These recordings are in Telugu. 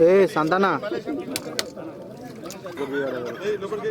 ఏ సంతానా? లోపలికి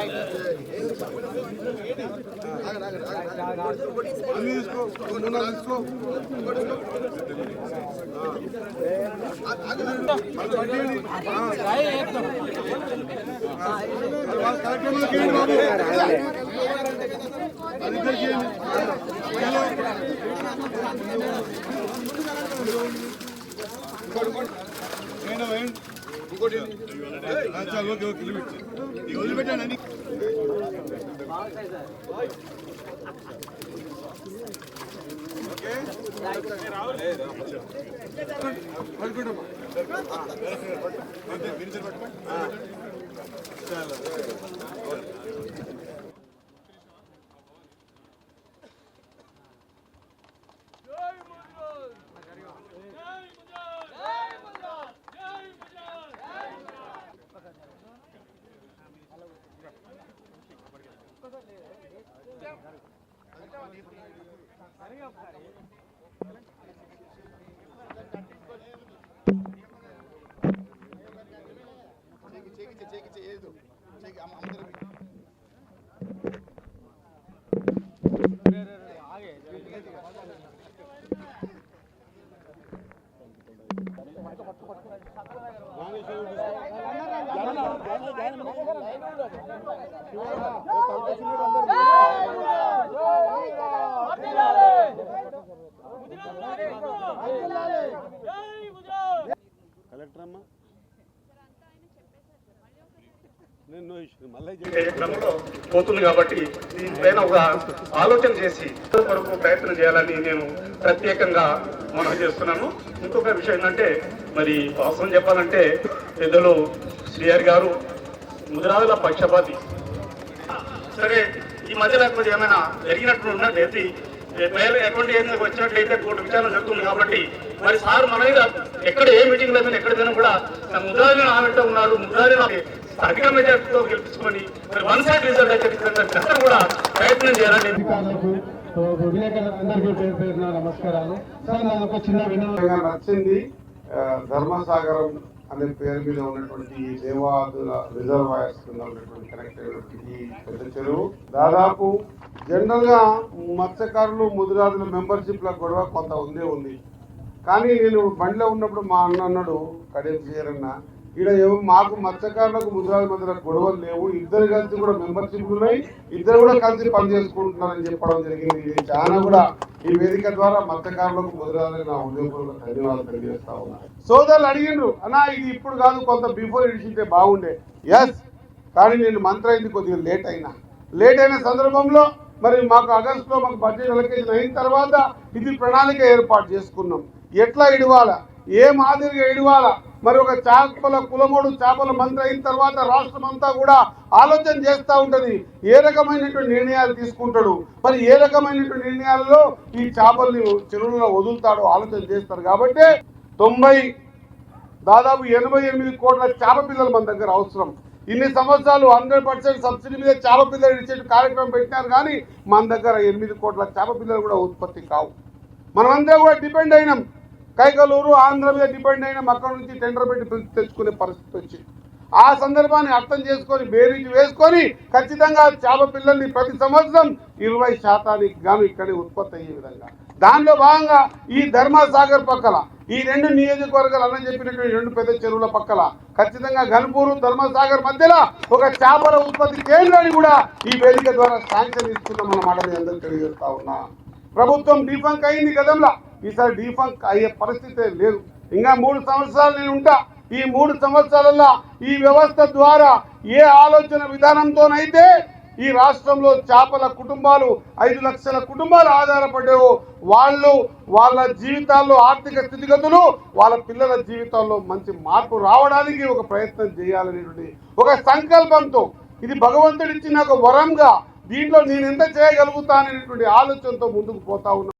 కొంచెం జరుగుతుంది జరుగుతుంది జరుగుతుంది ఆ, ఆ. ఏ సంతాన వదిలిపెట్టాను కలెక్టర్ అమ్మా నేను నో కలెక్టర్ అమ్మా. కార్యక్రమంలో పోతుంది కాబట్టి దీనిపైన ఒక ఆలోచన చేసి కొరకు ప్రయత్నం చేయాలని నేను ప్రత్యేకంగా మనం చేస్తున్నాను. ఇంకొక విషయం ఏంటంటే మరి వాస్తవం చెప్పాలంటే పెద్దలు శ్రీఆర్ గారు ముదిరాజుల పక్షపాతి. సరే ఈ మధ్య లేకపోతే ఏమైనా జరిగినట్లు ఉన్నట్లయితే మేలు ఎటువంటి ఏం వచ్చినట్లయితే కోర్టు విచారణ జరుగుతుంది కాబట్టి మరి సార్ మన మీద ఎక్కడ ఏ మీటింగ్ లేదని ఎక్కడ పోయినా కూడా ముద్రాజు ఆమెతో ఉన్నాడు ముద్రాజు అధిక మెజార్టీతో గెలిపించుకొని మరి వన్ సైడ్ రిజల్ట్ అయితే విధంగా కూడా ప్రయత్నం చేయాలని అధికారులకు విలేకరులందరికీ పేరు పేరున నమస్కారాలు. సార్ నాది ఒక చిన్న నాకు ఆ, ధర్మసాగరం అనే పేరు మీద ఉన్నటువంటి ఈ దేవాదుల రిజర్వాయర్స్ కింద ఉన్నటువంటి కనెక్ట్ అయినటువంటి ఈ పెద్ద చెరువు. దాదాపు జనరల్గా మత్స్యకారులు ముదిరాజుల మెంబర్షిప్ గొడవ కొంత ఉందే ఉంది. కానీ నేను బండిలో ఉన్నప్పుడు మా అన్న అన్నాడు కడియం చేయరన్న. ఇక్కడ ఏమో మాకు మత్స్యకారులకు ముద్రాల మధ్య గొడవలు లేవు. ఇద్దరు కలిసి కూడా మెంబర్షిప్ ఉన్నాయి. ఇద్దరు కూడా కలిసి పని చేసుకుంటున్నారని చెప్పడం జరిగింది. ఇది చాలా కూడా ఈ వేదిక ద్వారా మత్స్యకారులకు ముదిరాలని నా ఉద్యోగులకు ధన్యవాదాలు తెలియజేస్తా ఉన్నా. సోదరులు అడిగిండ్రు అన్నా ఇది ఇప్పుడు కాదు కొంత బిఫోర్ ఇడిచింటే బాగుండే. ఎస్ కానీ నేను మంత్రి అయింది కొద్దిగా లేట్ అయినా. లేట్ అయిన సందర్భంలో మరి మాకు ఆగస్టులో మాకు బడ్జెట్ అలకేషన్ అయిన తర్వాత ఇది ప్రణాళిక ఏర్పాటు చేసుకున్నాం. ఎట్లా ఇడవాలా? ఏ మాదిరిగా ఇడవాలా? మరి ఒక చేపల కులమోడు చేపల మంత్రి అయిన తర్వాత రాష్ట్రం అంతా కూడా ఆలోచన చేస్తూ ఉంటుంది. ఏ రకమైనటువంటి నిర్ణయాలు తీసుకుంటాడు? మరి ఏ రకమైనటువంటి నిర్ణయాలలో ఈ చేపల్ని చెరువులలో వదులుతాడో ఆలోచన చేస్తారు. కాబట్టి తొంభై దాదాపు ఎనభై ఎనిమిది కోట్ల చేప పిల్లలు మన దగ్గర అవసరం. ఇన్ని సంవత్సరాలు హండ్రెడ్ పర్సెంట్ సబ్సిడీ మీద చేప పిల్లలు ఇచ్చే కార్యక్రమం పెట్టినారు కానీ మన దగ్గర ఎనిమిది కోట్ల చేప పిల్లలు కూడా ఉత్పత్తి కావు. మనమంతా కూడా డిపెండ్ అయినాం. కైకలూరు ఆంధ్ర మీద డిపెండ్ అయిన అక్కడ నుంచి టెండర్ పెట్టి తెచ్చుకునే పరిస్థితి వచ్చింది. ఆ సందర్భాన్ని అర్థం చేసుకొని బేరీజు వేసుకొని ఖచ్చితంగా చేప పిల్లల్ని ప్రతి సంవత్సరం ఇరవై శాతానికి గాను ఇక్కడే ఉత్పత్తి అయ్యే విధంగా. దానిలో భాగంగా ఈ ధర్మసాగర్ పక్కల ఈ రెండు నియోజకవర్గాలు అన్న చెప్పినటువంటి రెండు పెద్ద చెరువుల పక్కల ఖచ్చితంగా గన్పూరు ధర్మసాగర్ మధ్యలో ఒక చేపల ఉత్పత్తి కేంద్రాన్ని కూడా ఈ వేదిక ద్వారా శాంక్షన్ ఇస్తున్నాం అన్నమాట మీ అందరికీ తెలియజేస్తా ఉన్నా. ప్రభుత్వం డిఫంక్ అయింది గతంలో. ఈసారి డిఫంక్ అయ్యే పరిస్థితే లేదు. ఇంకా మూడు సంవత్సరాలు నేను ఉంటా. ఈ మూడు సంవత్సరాలలో ఈ వ్యవస్థ ద్వారా ఏ ఆలోచన విధానంతోనైతే ఈ రాష్ట్రంలో చేపల కుటుంబాలు ఐదు లక్షల కుటుంబాలు ఆధారపడేవో వాళ్ళు వాళ్ళ జీవితాల్లో ఆర్థిక స్థితిగతులు వాళ్ళ పిల్లల జీవితాల్లో మంచి మార్పు రావడానికి ఒక ప్రయత్నం చేయాలనేటువంటి ఒక సంకల్పంతో ఇది భగవంతుడిచ్చిన ఒక వరంగా దీంట్లో నేను ఎంత చేయగలుగుతాననేటువంటి ఆలోచనతో ముందుకు పోతా ఉన్నా.